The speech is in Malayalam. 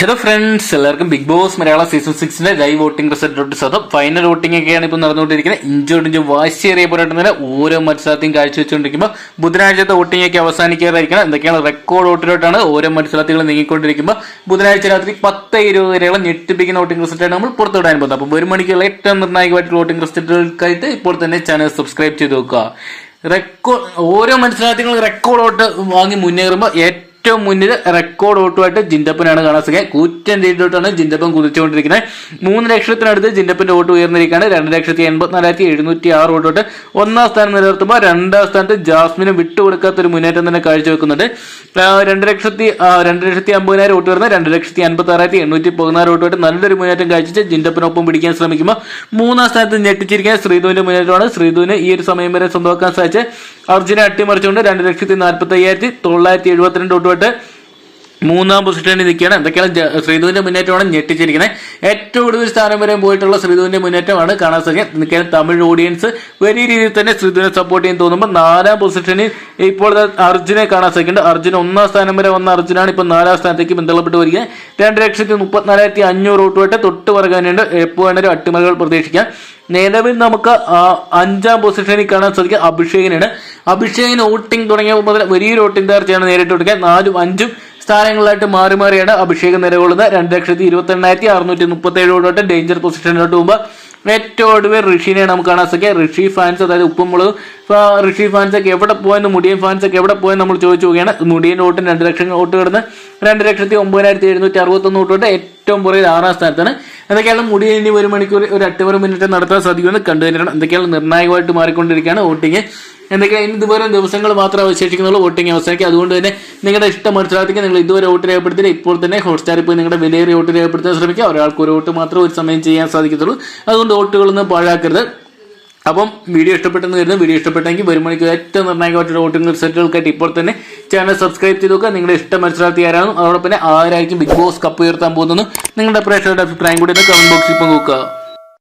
ഹലോ ഫ്രണ്ട്സ് എല്ലാവർക്കും ബിഗ് ബോസ് മലയാള സീസൺ സിക്സിന്റെ ലൈവ് വോട്ടിംഗ് റിസൾട്ട് സ്വതം ഫൈനൽ വോട്ടിംഗ് ഒക്കെയാണ് ഇപ്പോൾ നടന്നുകൊണ്ടിരിക്കുന്നത്. ഇഞ്ചോടിഞ്ചും വാശിയേറിയ പോരാട്ടത്തിന് ഓരോ മത്സരത്തെയും കാഴ്ചവെച്ചുകൊണ്ടിരിക്കുമ്പോൾ ബുധനാഴ്ചത്തെ വോട്ടിംഗ് ഒക്കെ അവസാനിക്കാറായിരിക്കണം എന്തൊക്കെയാണ് റെക്കോർഡ് വോട്ടിലോട്ടാണ് ഓരോ മത്സരാർത്ഥികളും നീങ്ങിക്കൊണ്ടിരിക്കുമ്പോൾ ബുധനാഴ്ച രാത്രി പത്ത് ഇരുപത് വരെയുള്ള ഞെട്ടിപ്പിക്കുന്ന വോട്ടിംഗ് റിസൾട്ടാണ് നമ്മൾ പുറത്തുവിടാൻ പോകുന്നത്. അപ്പോൾ ഒരു മണിക്കുള്ള ഏറ്റവും നിർണായകമായിട്ടുള്ള വോട്ടിംഗ് റിസൾട്ടുകൾക്കായിട്ട് ഇപ്പോൾ തന്നെ ചാനൽ സബ്സ്ക്രൈബ് ചെയ്ത് നോക്കുക. റെക്കോർഡ് ഓരോ മത്സരാർത്ഥികളും റെക്കോർഡ് വോട്ട് വാങ്ങി മുന്നേറുമ്പോൾ ഏറ്റവും മുന്നിൽ റെക്കോർഡ് വോട്ടുമായിട്ട് ജിൻഡപ്പനാണ് കാണാൻ സാധിക്കുക കൂറ്റൻ രീതിയിലോട്ടാണ് ജിൻഡപ്പൻ കുതിച്ചുകൊണ്ടിരിക്കുന്നത്. മൂന്ന് ലക്ഷത്തിനടുത്ത് ജിൻഡപ്പന്റെ വോട്ട് ഉയർന്നിരിക്കുകയാണ്. രണ്ട് ലക്ഷത്തി എൺപത്തിനാലായിരത്തി എഴുന്നൂറ്റി ആറ് വോട്ടോട്ട് ഒന്നാം സ്ഥാനം നിലനിർത്തുമ്പോൾ രണ്ടാം സ്ഥാനത്ത് ജാസ്മിനും വിട്ടുകൊടുക്കാത്ത ഒരു മുന്നേറ്റം തന്നെ കാഴ്ചവെക്കുന്നുണ്ട് രണ്ട് ലക്ഷത്തി രണ്ട് ലക്ഷത്തി അമ്പതിനായിരം വോട്ട് വരുന്ന രണ്ട് ലക്ഷത്തി അൻപത്തി ആറായിരത്തി എണ്ണൂറ്റി പതിനാറ് വോട്ടുമായിട്ട് നല്ലൊരു മുന്നേറ്റം കാഴ്ച ജിൻഡപ്പനൊപ്പം പിടിക്കാൻ ശ്രമിക്കുമ്പോൾ മൂന്നാം സ്ഥാനത്ത് ഞെട്ടിച്ചിരിക്കുന്ന ശ്രീധുവിന്റെ മുന്നേറ്റമാണ്. ശ്രീധുവിന് ഈ ഒരു സമയം വരെ സ്വന്തമാക്കാൻ സാധിച്ച് അർജുനെ അട്ടിമറിച്ചുകൊണ്ട് രണ്ട് ലക്ഷത്തി നാൽപ്പത്തി അയ്യായിരത്തി തൊള്ളായിരത്തി എഴുപത്തിരണ്ട് വോട്ടുമായിട്ട് മൂന്നാം പൊസിഷനിൽ നിൽക്കുകയാണ്. എന്തൊക്കെയാണ് ശ്രീധുവിന്റെ മുന്നേറ്റമാണ് ഞെട്ടിച്ചിരിക്കുന്നത്. ഏറ്റവും കൂടുതൽ സ്ഥാനം വരെ പോയിട്ടുള്ള ശ്രീധുവിന്റെ മുന്നേറ്റമാണ് കാണാൻ സാധിക്കുക. നിൽക്കുന്ന തമിഴ് ഓഡിയൻസ് വലിയ രീതിയിൽ തന്നെ ശ്രീധുവിനെ സപ്പോർട്ട് ചെയ്യാൻ തോന്നുമ്പോൾ നാലാം പൊസിഷനിൽ ഇപ്പോൾ അർജുനെ കാണാൻ സാധിക്കുന്നുണ്ട്. അർജുൻ ഒന്നാം സ്ഥാനം വരെ വന്ന അർജുനാണ് ഇപ്പോൾ നാലാം സ്ഥാനത്തേക്ക് ബന്ധപ്പെട്ട് വരിക. രണ്ട് ലക്ഷത്തി മുപ്പത്തിനാലായിരത്തി അഞ്ഞൂറ് വോട്ടുമായിട്ട് തൊട്ട് പറകാനുണ്ട് എപ്പോൾ വേണേലും അട്ടിമറികൾ പ്രതീക്ഷിക്കാം. നിലവിൽ നമുക്ക് അഞ്ചാം പൊസിഷനിൽ കാണാൻ സാധിക്കുക അഭിഷേകിനാണ് അഭിഷേകിന് വോട്ടിംഗ് തുടങ്ങിയ മുതൽ വലിയൊരു വോട്ടിംഗ് തകർച്ചയാണ് നേരിട്ട് കൊടുക്കുക. നാലും അഞ്ചും സ്ഥാനങ്ങളായിട്ട് മാറി മാറിയാണ് അഭിഷേകം നിലകൊള്ളുന്നത്. രണ്ട് ലക്ഷത്തി ഇരുപത്തി എണ്ണായിരത്തി അറുന്നൂറ്റി മുപ്പത്തി ഏഴോട്ട് ഡേഞ്ചർ പൊസിഷനിലോട്ട് പോകുമ്പോൾ ഏറ്റവും ഒടുവിൽ ഋഷിനെ നമുക്ക് കാണാൻ സാധിക്കുക. ഋഷി ഫാൻസ് അതായത് ഉപ്പും മുളകും ഋഷി ഫാൻസ് ഒക്കെ എവിടെ പോയെന്ന് മുടിയൻ ഫാൻസ് ഒക്കെ എവിടെ പോയെന്ന് നമ്മൾ ചോദിച്ചു നോക്കുകയാണ്. മുടിയൻ വോട്ടിന് രണ്ട് ലക്ഷം വോട്ട് കിടന്ന് രണ്ട് ലക്ഷത്തി ഒമ്പതിനായിരത്തി എഴുന്നൂറ്റി അറുപത്തൊന്ന് വോട്ട് ഏറ്റവും പുറകിൽ ആറാം സ്ഥാനത്താണ്. എന്തൊക്കെയാണ് മുടി ഇനി ഒരു മണിക്കൂർ ഒരു അട്ടിമറി മിനിറ്റ് നടത്താൻ സാധിക്കുമെന്ന് കണ്ടുവരണം എന്തൊക്കെയാണ് നിർണായകമായിട്ട് മാറിക്കൊണ്ടിരിക്കുകയാണ് വോട്ടിങ്. എന്തൊക്കെയാണ് ഇനി ഇതുവരെ ദിവസങ്ങൾ മാത്രം അവശേഷിക്കുന്നുള്ളൂ വോട്ടിംഗ് അവസാനിക്കുക. അതുകൊണ്ട് തന്നെ നിങ്ങളുടെ ഇഷ്ടം മത്സരാർത്ഥിക്ക് നിങ്ങൾ ഇതുവരെ വോട്ട് രേഖപ്പെടുത്തില്ല ഇപ്പോൾ തന്നെ ഹോട്ട്സ്റ്റാറിൽ പോയി നിങ്ങളുടെ വിലയേറിയ വോട്ട് രേഖപ്പെടുത്താൻ ശ്രമിക്കുക. ഒരാൾക്ക് ഒരു വോട്ട് മാത്രം ഒരു സമയം ചെയ്യാൻ സാധിക്കത്തുള്ളൂ. അതുകൊണ്ട് വോട്ടുകളൊന്നും പാഴാക്കരുത്. അപ്പം വീഡിയോ ഇഷ്ടപ്പെട്ടെന്ന് കരുതുന്നു. വീഡിയോ ഇഷ്ടപ്പെട്ടെങ്കിൽ ഒരു മണിക്ക് ഏറ്റവും നിർണായകമായിട്ടുള്ള വോട്ടിംഗ് റിസൾട്ടുകൾക്കായിട്ട് ഇപ്പോൾ തന്നെ ചാനൽ സബ്സ്ക്രൈബ് ചെയ്ത് നോക്കുക നിങ്ങളുടെ ഇഷ്ടം മനസ്സിലാക്കി ആരാണ് അതോടൊപ്പം തന്നെ ആരായിരിക്കും ബിഗ് ബോസ് കപ്പ് ഉയർത്താൻ പോകുന്നതെന്നും നിങ്ങളുടെ പ്രേക്ഷകരുടെ അഭിപ്രായം കൂടി കമന്റ് ബോക്സിൽ ഇപ്പോൾ നോക്കുക.